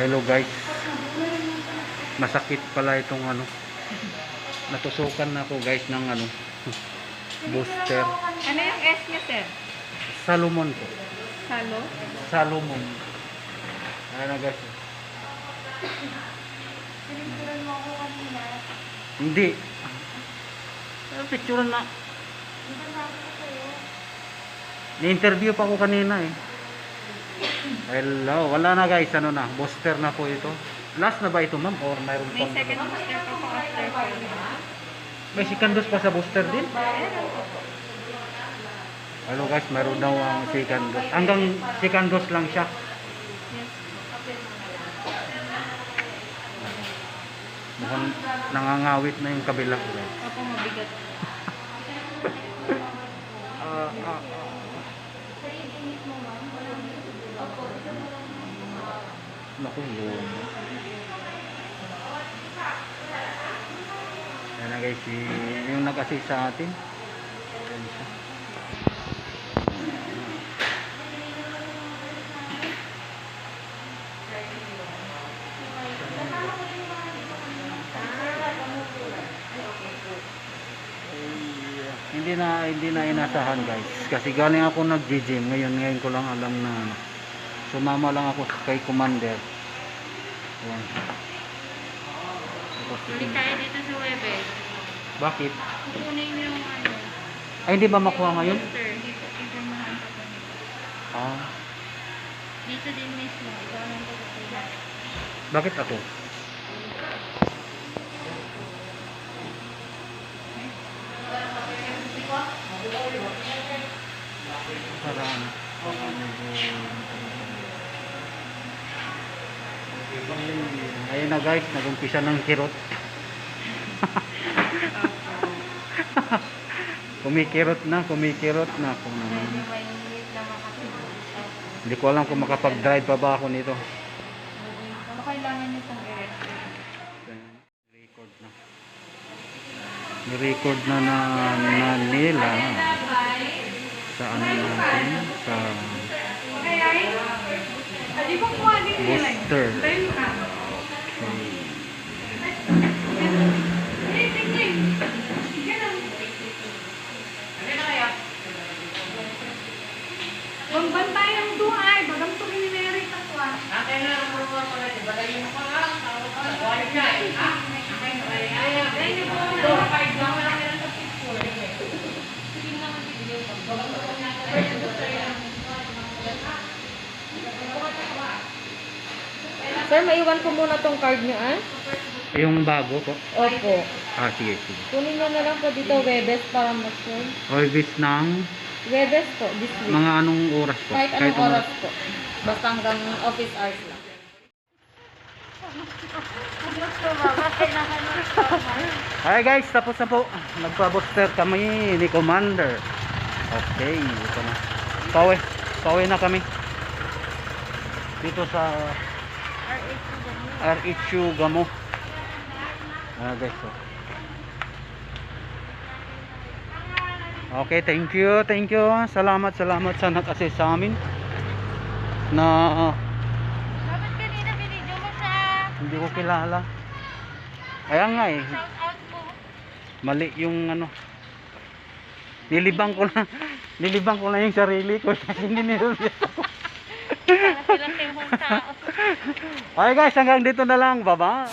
Hello guys. Masakit pala itong ano. Natusukan na ako guys ng ano. Booster. Ano yung S niya, sir? Salomon po. Salo? Salomon. Ano guys? Pinicturan mo ako kanina. Hindi. Ano picture na? Ni-interview pa ako kanina eh. Hello. Wala na guys. Ano na. Booster na po ito. Last na ba ito ma'am? Or mayroon May pang- second booster pa po after. May second dose pa sa booster din? Hello guys, meron daw ang second dose. Hanggang second dose lang siya. Yes. Mukhang nangangawit na yung kabila. guys. Opo, mabigat. Ah, ah, ah. Naku, yun. Yan na guys, yung nag-assist sa atin. Yan siya. Hindi na hindi na inasahan guys kasi galing ako nag-gym ngayon ngayon ko lang alam na ano. sumama lang ako kay commander Ayan. Ulit tayo dito sa Webes. bakit? Kukunin yung ano, ay hindi ba makuha ngayon? booster. Dito, po nito. ah, Dito din mismo. Ikaw nang pagkukunin. bakit ako? para ano para medyo ayun na guys. Nagumpisa ng kirot. Kumikirot na kumikirot na. Kung hindi ko alam kung makapag-drive pa ba ako nito. Ano kailangan niyo pong i-rest? record na. Ni-record na na, na nila. Sa ano natin booster Magbantay ang duhay. Bagang to ni Mary Takwa. Sir, maiwan ko muna tong card niyo, ah? yung bago po Opo. ah sige sige Kunin niyo na lang po dito Webes para mag-sir. Orbis ng Webes po, this week. mga anong oras po Kahit anong oras po. Basta hanggang office hours lang. Hi guys, tapos na po. Nagpa-booster kami ni Commander. Okay, ito na. Pauwi. Pauwi na kami. Dito sa RHU Gamo. Ah guys. oh. Okay, thank you, thank you. Salamat, salamat sa nag-assist sa amin. Na Dapat kanina binidyo mo sa hindi ko kilala. Kaya nga eh, mali yung ano nilibang ko lang nilibang ko lang yung sarili ko kasi ninirealize ako okay guys, hanggang dito na lang. Bye-bye.